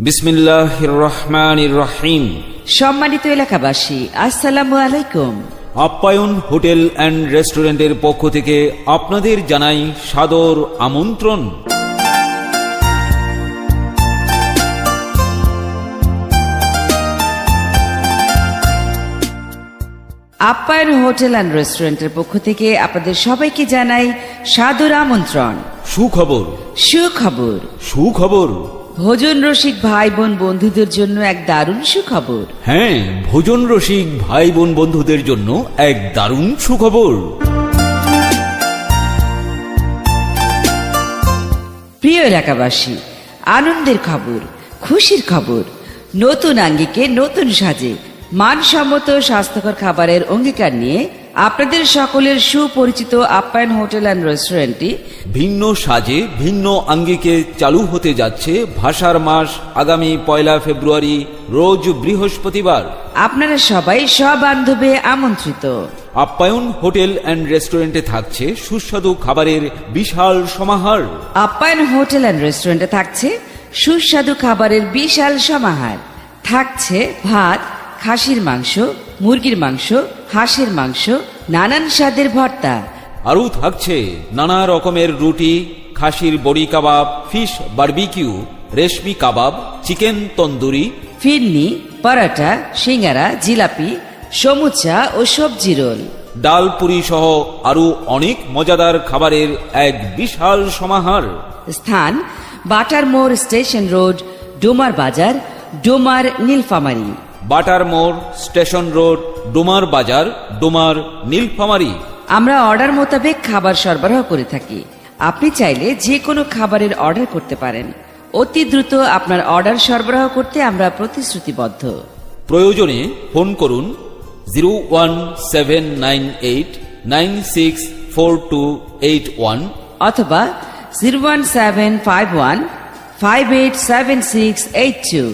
বিসমিল্লাহ রহমান রহিম সম্মানিত এলাকাবাসী আসসালামু আলাইকুম। আপ্যায়ন হোটেল অ্যান্ড রেস্টুরেন্টের পক্ষ থেকে আপনাদের জানাই সাদর আমন্ত্রণ। আপ্যায়ন হোটেল অ্যান্ড রেস্টুরেন্টের পক্ষ থেকে আপনাদের সবাইকে জানাই সাদর আমন্ত্রণ। সুখবর। সুখবর। সুখবর। ভোজন রসিক ভাই বোন বন্ধুদের জন্য এক দারুণ সুখবর। হ্যাঁ ভোজন রসিক ভাই বোন বন্ধুদের জন্য এক দারুণ সুখবর। প্রিয় এলাকাবাসী আনন্দের খবর খুশির খবর নতুন আঙ্গিকে নতুন সাজে মানসম্মত স্বাস্থ্যকর খাবারের অঙ্গীকার নিয়ে আপনাদের সকলের সুপরিচিত আপ্যায়ন হোটেল অ্যান্ড রেস্টুরেন্টটি ভিন্ন সাজে ভিন্ন আঙ্গিকে চালু হতে যাচ্ছে ভাষার মাস আগামী পয়লা ফেব্রুয়ারি রোজ বৃহস্পতিবার। আপনারা সবাই সবান্ধবে আমন্ত্রিত। আপ্যায়ন হোটেল অ্যান্ড রেস্টুরেন্টে থাকছে সুস্বাদু খাবারের বিশাল সমাহার। আপ্যায়ন হোটেল অ্যান্ড রেস্টুরেন্টে থাকছে সুস্বাদু খাবারের বিশাল সমাহার। থাকছে ভাত খাসির মাংস মুরগির মাংস হাঁসের মাংস নানান স্বাদের ভর্তা। আরও থাকছে নানা রকমের রুটি খাসির বড়ি কাবাব ফিশ বারবিকিউ রেশমি কাবাব চিকেন তন্দুরি। ফিরনি পরাটা সিঙ্গারা জিলাপি সমুচা ও সবজি রোল। ডাল পুরি সহ আরও অনেক মজাদার খাবারের এক বিশাল সমাহার। স্থান বাটার মোড় স্টেশন রোড ডোমার বাজার ডোমার নীলফামারী। বাটার মোড় স্টেশন রোড ডোমার বাজার ডোমার নীলফামারী। আমরা অর্ডার মোতাবেক খাবার সরবরাহ করে থাকি। আপনি চাইলে যে কোনো খাবারের অর্ডার করতে পারেন। অতি দ্রুত আপনার অর্ডার সরবরাহ করতে আমরা প্রতিশ্রুতিবদ্ধ। প্রয়োজনে ফোন করুন zero one seven nine eight nine six four two eight one অথবা zero one seven five one five eight seven six eight two.